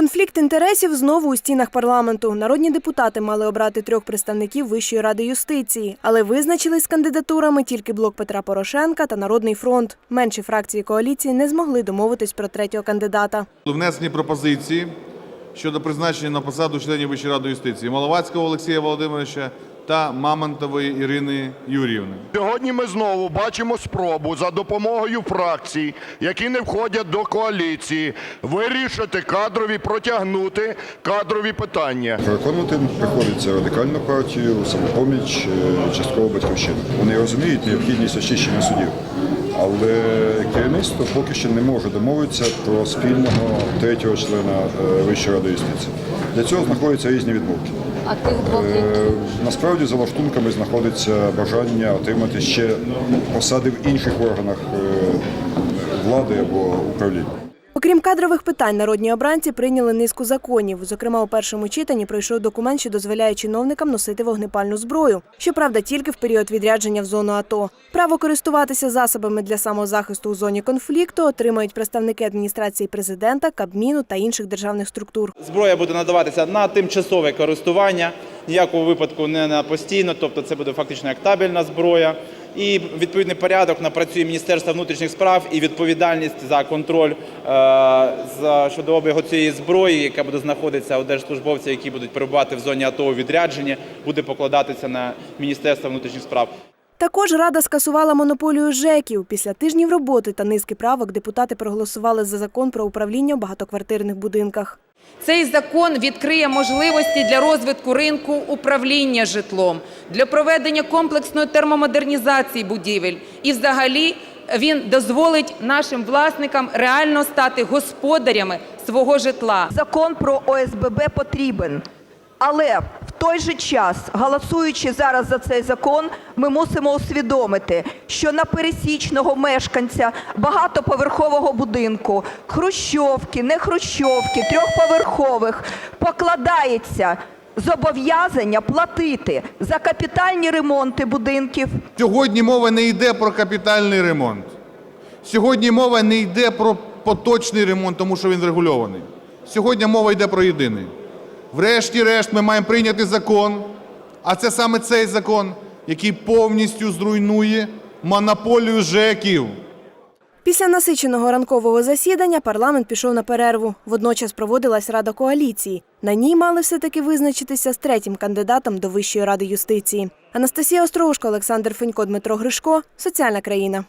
Конфлікт інтересів знову у стінах парламенту. Народні депутати мали обрати трьох представників Вищої ради юстиції, але визначились з кандидатурами тільки блок Петра Порошенка та Народний фронт. Менші фракції коаліції не змогли домовитись про третього кандидата. Внесені пропозиції щодо призначення на посаду членів Вищої ради юстиції Маловацького Олексія Володимировича та Мамонтової Ірини Юріївни. Сьогодні ми знову бачимо спробу за допомогою фракцій, які не входять до коаліції, вирішити кадрові, протягнути кадрові питання. Переконувати приходиться радикальну партію, самопоміч, е, частково батьківщину. Вони розуміють необхідність очищення судів, але керівництво поки що не може домовитися про спільного третього члена е, Вищої ради юстиції. Для цього знаходяться різні відмовки. А ти Е, Насправді за лаштунками знаходиться бажання отримати ще посади в інших органах е, влади або управління. Окрім кадрових питань, народні обранці прийняли низку законів. Зокрема, у першому читанні пройшов документ, що дозволяє чиновникам носити вогнепальну зброю. Щоправда, тільки в період відрядження в зону АТО. Право користуватися засобами для самозахисту у зоні конфлікту отримають представники адміністрації президента, Кабміну та інших державних структур. Зброя буде надаватися на тимчасове користування, ніякого випадку не на постійно, тобто це буде фактично як табельна зброя. І відповідний порядок напрацює Міністерство внутрішніх справ і відповідальність за контроль е, щодо обігу цієї зброї, яка буде знаходитися у держслужбовців, які будуть перебувати в зоні АТО у відрядженні, буде покладатися на Міністерство внутрішніх справ. Також рада скасувала монополію ЖЕКів. Після тижнів роботи та низки правок депутати проголосували за закон про управління в багатоквартирних будинках. Цей закон відкриє можливості для розвитку ринку управління житлом, для проведення комплексної термомодернізації будівель. І взагалі він дозволить нашим власникам реально стати господарями свого житла. Закон про ОСББ потрібен. Але той же час, голосуючи зараз за цей закон, ми мусимо усвідомити, що на пересічного мешканця багатоповерхового будинку, хрущовки, не хрущовки, трьохповерхових покладається зобов'язання платити за капітальні ремонти будинків, Сьогодні мова не йде про капітальний ремонт. Сьогодні мова не йде про поточний ремонт, тому що він регульований. Сьогодні мова йде про єдиний. Врешті-решт ми маємо прийняти закон, а це саме цей закон, який повністю зруйнує монополію ЖЕКів. Після насиченого ранкового засідання парламент пішов на перерву. Водночас проводилась рада коаліції. На ній мали все-таки визначитися з третім кандидатом до Вищої ради юстиції. Анастасія Острогушко, Олександр Фенько, Дмитро Гришко. Соціальна країна.